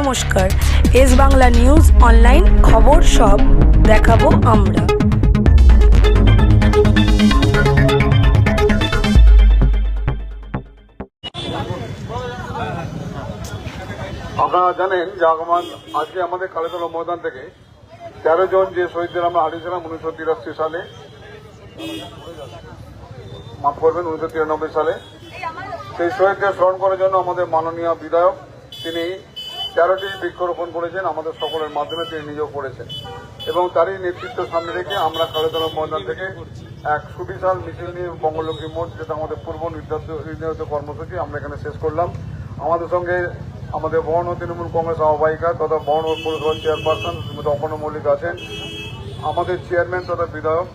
নমস্কার। S Bangla news online খবর সব দেখাবো আমরা। আপনারা জানেন যে আগমান আজকে আমাদের কালেতলা ময়দান থেকে তেরো জন যে শহীদদের আমরা হারিয়েছিলাম উনিশশো তিরাশি সালে। মাফ করবেন, উনিশশো তিরানব্বই সালে। সেই শহীদদের স্মরণ করার জন্য আমাদের মাননীয় বিধায়ক, তিনি তেরোটি বৃক্ষরোপণ করেছেন, আমাদের সকলের মাধ্যমে তিনি নিজেও করেছেন। এবং তারই নেতৃত্ব সামনে রেখে আমরা কালেতলা ময়দান থেকে এক সুবিশাল মিছিল নিয়ে বঙ্গলক্ষ্মী মোড়, যেটা আমাদের পূর্ব নির্ধারিত কর্মসূচি, আমরা এখানে শেষ করলাম। আমাদের সঙ্গে আমাদের বর্ণ তৃণমূল কংগ্রেস আহ্বায়িকা তথা বর্ণ পৌরসভার চেয়ারপারসন শ্রীমতী অপর্ণ মল্লিক আছেন। আমাদের চেয়ারম্যান তথা বিধায়ক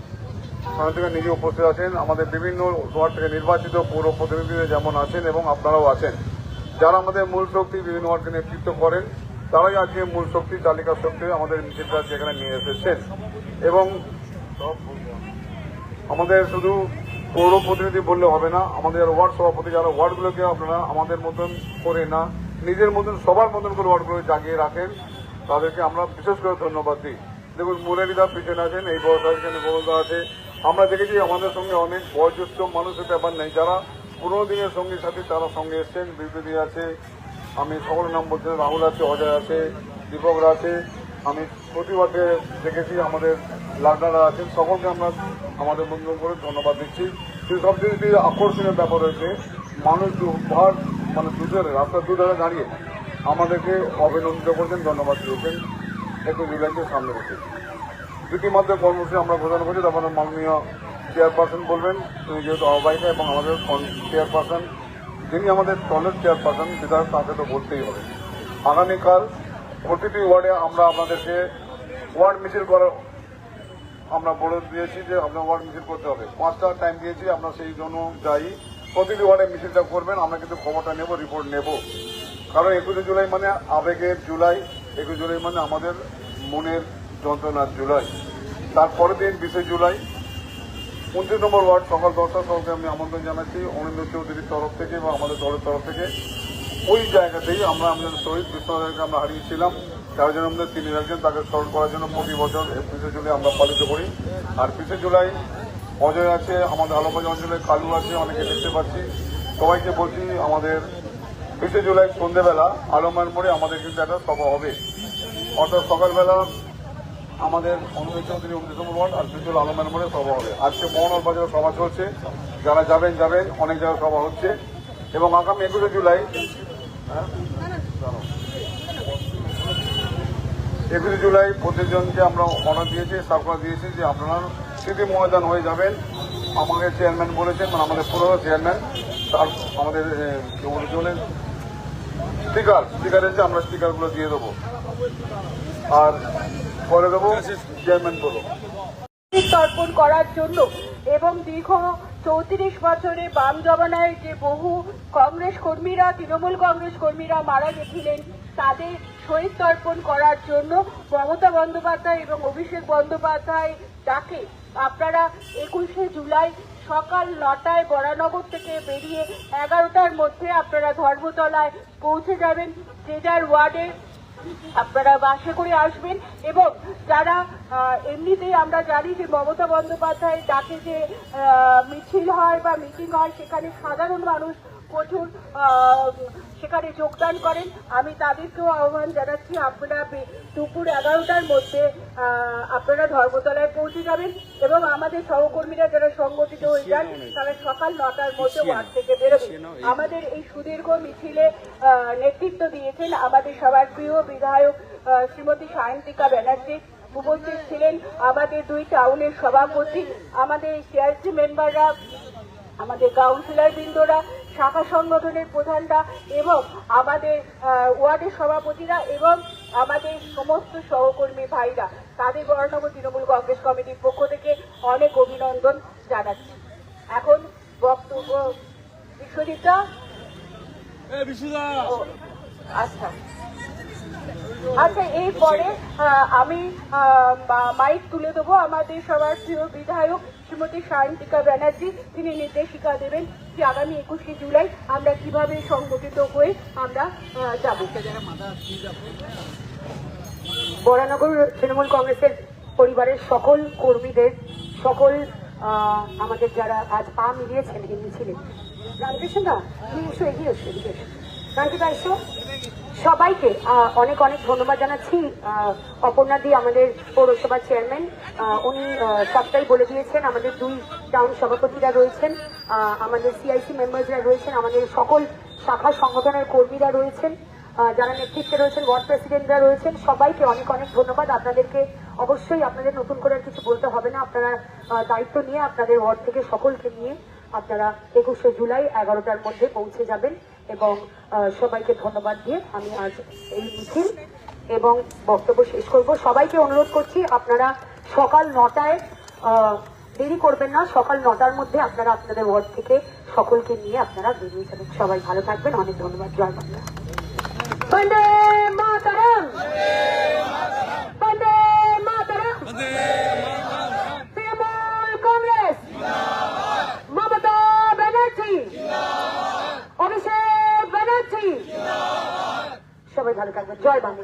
সামনে থেকে নিজে উপস্থিত আছেন। আমাদের বিভিন্ন ওয়ার্ড থেকে নির্বাচিত পৌর প্রতিনিধিরা যেমন আছেন এবং আপনারাও আছেন। যারা আমাদের মূল শক্তি বিভিন্ন ওয়ার্ডকে নেতৃত্ব করেন, তারাই আজকে মূল শক্তি তালিকা শক্তি আমাদের মিছিলটা যেখানে নিয়ে এসেছেন। এবং আমাদের শুধু পৌর প্রতিনিধি বললে হবে না, আমাদের ওয়ার্ড সভাপতি যারা ওয়ার্ডগুলোকে আপনারা আমাদের মতন করে না, নিজের মতন, সবার মতন করে ওয়ার্ডগুলো জাগিয়ে রাখেন, তাদেরকে আমরা বিশেষ করে ধন্যবাদ দিই। দেখুন, মুরারিদা পিছনে আছেন, এই বড়দা এখানে আছে। আমরা দেখেছি আমাদের সঙ্গে অনেক বয়োজ্যেষ্ঠ মানুষের ব্যাপার নেই, যারা পুরোনো দিনের সঙ্গী সাথী তারা সঙ্গে এসছেন, বিবৃতি আছে। আমি সকলের নাম বলছি, রাহুল আছে, অজয় আছে দীপকরা আছে। আমি প্রতিবাদে দেখেছি আমাদের লাড্ডারা আছেন। সকলকে আমরা আমাদের বন্ধু করে ধন্যবাদ দিচ্ছি। কিন্তু সবচেয়ে যদি আকর্ষণীয় ব্যাপার রয়েছে মানুষ দুবার মানে দুধারে, রাস্তার দুধারে দাঁড়িয়ে আমাদেরকে অভিনন্দিত করছেন, ধন্যবাদ দিয়েছেন একুশ জুলাইকে সামনে রেখে দুটি মাধ্যমে কর্মসূচি আমরা ঘোষণা করছি, তারপরে মাননীয় চেয়ারপারসন বলবেন তিনি যেহেতু আহ্বায়িকা এবং আমাদের চেয়ারপারসন যিনি আমাদের দলের চেয়ারপারসন বিধায়ক, তাকে তো বলতেই হবে। আগামীকাল প্রতিটি ওয়ার্ডে আমরা আপনাদেরকে ওয়ার্ড মিছিল করার আমরা বলে দিয়েছি যে আপনার ওয়ার্ড মিছিল করতে হবে। পাঁচটা টাইম দিয়েছি, আমরা সেই জন্য যাই প্রতিটি ওয়ার্ডে মিছিলটা করবেন, আমরা কিন্তু খবরটা নেব রিপোর্ট নেব। কারণ একুশে জুলাই মানে আবেগের জুলাই, একুশে জুলাই মানে আমাদের মনের যন্ত্রণার জুলাই। তারপরের দিন বিশে জুলাই উনত্রিশ নম্বর ওয়ার্ড সকাল দশটার সঙ্গে আমি আমন্ত্রণ জানাচ্ছি অনিন্দ চৌধুরীর তরফ থেকে এবং আমাদের দলের তরফ থেকে। ওই জায়গাতেই আমরা আমাদের শহীদ বিশ্বনাথকে আমরা হারিয়েছিলাম। তেরো জনের মধ্যে তিনি একজন তাকে স্মরণ করার জন্য প্রতি বছর বিশে জুলাই আমরা পালিত করি। আর বিশে জুলাই অজয় আছে, আমাদের আলোবাজ অঞ্চলে কালু আছে, অনেকে দেখতে পাচ্ছি। সবাইকে বলছি আমাদের বিশে জুলাই সন্ধ্যেবেলা আলমার মোড়ে আমাদের কিন্তু একটা সভা হবে। অর্থাৎ সকালবেলা আমাদের অনুমিত উনত্রিশ নম্বর ওয়ার্ড আর বিজুল আলমের মোড়ে সভা হবে। আজকে মোহনর বাজারে সভা চলছে। যারা যাবেন যাবেন অনেক জায়গায় সভা হচ্ছে। এবং আগামী একুশে জুলাই হ্যাঁ? একুশে জুলাই প্রতিজনকে আমরা অর্ডার দিয়েছি সার্কুলার দিয়েছি যে আপনারা স্মৃতি ময়দান হয়ে যাবেন। আমাকে চেয়ারম্যান বলেছেন মানে আমাদের পুরো চেয়ারম্যান তার আমাদের এ, কি বলে? চলেন স্টিকার স্টিকার এসে আমরা স্পিকারগুলো দিয়ে দেবো। আর পরে দেবো, চেয়ারম্যান বলো তর্পণ করার জন্য এবং দীর্ঘ চৌত্রিশ বছরে বাম জমানায় যে বহু কংগ্রেস কর্মীরা, তৃণমূল কংগ্রেস কর্মীরা মারা গেছিলেন, তাদের শহীদ তর্পণ করার জন্য মমতা বন্দ্যোপাধ্যায় এবং অভিষেক বন্দ্যোপাধ্যায় ডাকে। আপনারা একুশে জুলাই সকাল নটায় বরানগর থেকে বেরিয়ে এগারোটার মধ্যে আপনারা ধর্মতলায় পৌঁছে যাবেন, যে যার ওয়ার্ডে আপনারা বাসে করে আসবেন এবং যারা এমনিতেই আমরা জানি যে মমতা বন্দ্যোপাধ্যায় ডাকে যে মিছিল হয় বা মিটিং হয়, সেখানে সাধারণ মানুষ প্রচুর সেখানে যোগদান করেন। আমি তাদেরকেও আহ্বান জানাচ্ছি আপনারা দুপুর এগারোটার মধ্যে আপনারা ধর্মতলায় পৌঁছে যাবেন এবং আমাদের সহকর্মীরা যারা সংগঠিত হয়ে যান তারা সকাল নটার মধ্যে ওয়ার্ড থেকে বেরোবে। আমাদের এই সুদীর্ঘ মিছিলে নেতৃত্ব দিয়েছেন আমাদের সবার প্রিয় বিধায়ক শ্রীমতী সায়ন্তিকা ব্যানার্জি উপস্থিত ছিলেন। আমাদের দুই টাউনের সভাপতি আমাদের সিআরসি মেম্বাররা আমাদের কাউন্সিলর বৃন্দরা শাখা সংগঠনের প্রধানরা এবং আমাদের ওয়ার্ডের সভাপতিরা এবং আমাদের সমস্ত সহকর্মী ভাইরা তাদের বর্ণব তৃণমূল কংগ্রেস কমিটির পক্ষ থেকে অনেক অভিনন্দন জানাচ্ছি। এখন বক্তব্য বিশ্বজিৎটা ও, আচ্ছা। আচ্ছা এরপরে আমি মাইক তুলে দেবো আমাদের সবার প্রিয় বিধায়ক শ্রীমতী সায়ন্তিকা ব্যানার্জি। তিনি নির্দেশিকা দেবেন যে আগামী একুশে জুলাই আমরা কীভাবে সংগঠিত হয়ে আমরা যাব। বরানগর তৃণমূল কংগ্রেসের পরিবারের সকল কর্মীদের, সকল আমাদের যারা আজ পা মিলিয়েছেন এই মিছিলে রামকৃষ্ণ দা, তুমি এসো, এগিয়ে এসো এদিকে রামকৃষ্ণ এসো সবাইকে অনেক অনেক ধন্যবাদ জানাচ্ছি। অপর্ণা দি আমাদের পৌরসভার চেয়ারম্যান উনি সবটাই বলে দিয়েছেন, আমাদের দুই টাউন সভাপতিরা রয়েছেন আমাদের সিআইসি মেম্বারসরা রয়েছেন, আমাদের সকল শাখা সংগঠনের কর্মীরা রয়েছেন যারা নেতৃত্বে রয়েছেন ওয়ার্ড প্রেসিডেন্টরা রয়েছেন, সবাইকে অনেক অনেক ধন্যবাদ। আপনাদেরকে অবশ্যই আপনাদের নতুন করে কিছু বলতে হবে না। আপনারা দায়িত্ব নিয়ে আপনাদের ওয়ার্ড থেকে সকলকে নিয়ে আপনারা একুশে জুলাই এগারোটার মধ্যে পৌঁছে যাবেন। এবং সবাইকে ধন্যবাদ দিয়ে আমি আজ এই মিছিল এবং বক্তব্য শেষ করব। সবাইকে অনুরোধ করছি আপনারা সকাল নটায় দেরি করবেন না। সকাল নটার মধ্যে আপনারা আপনাদের ওয়ার্ড থেকে সকলকে নিয়ে আপনারা বেরিয়ে যাবেন। সবাই ভালো থাকবেন। অনেক ধন্যবাদ। জয় বাংলা। বন্দে মাতরম! বন্দে মাতরম তৃণমূল কংগ্রেস মমতা ব্যানার্জি অভিষেক ব্যানার্জি সবাই ভালো থাকবেন জয় বাংলা।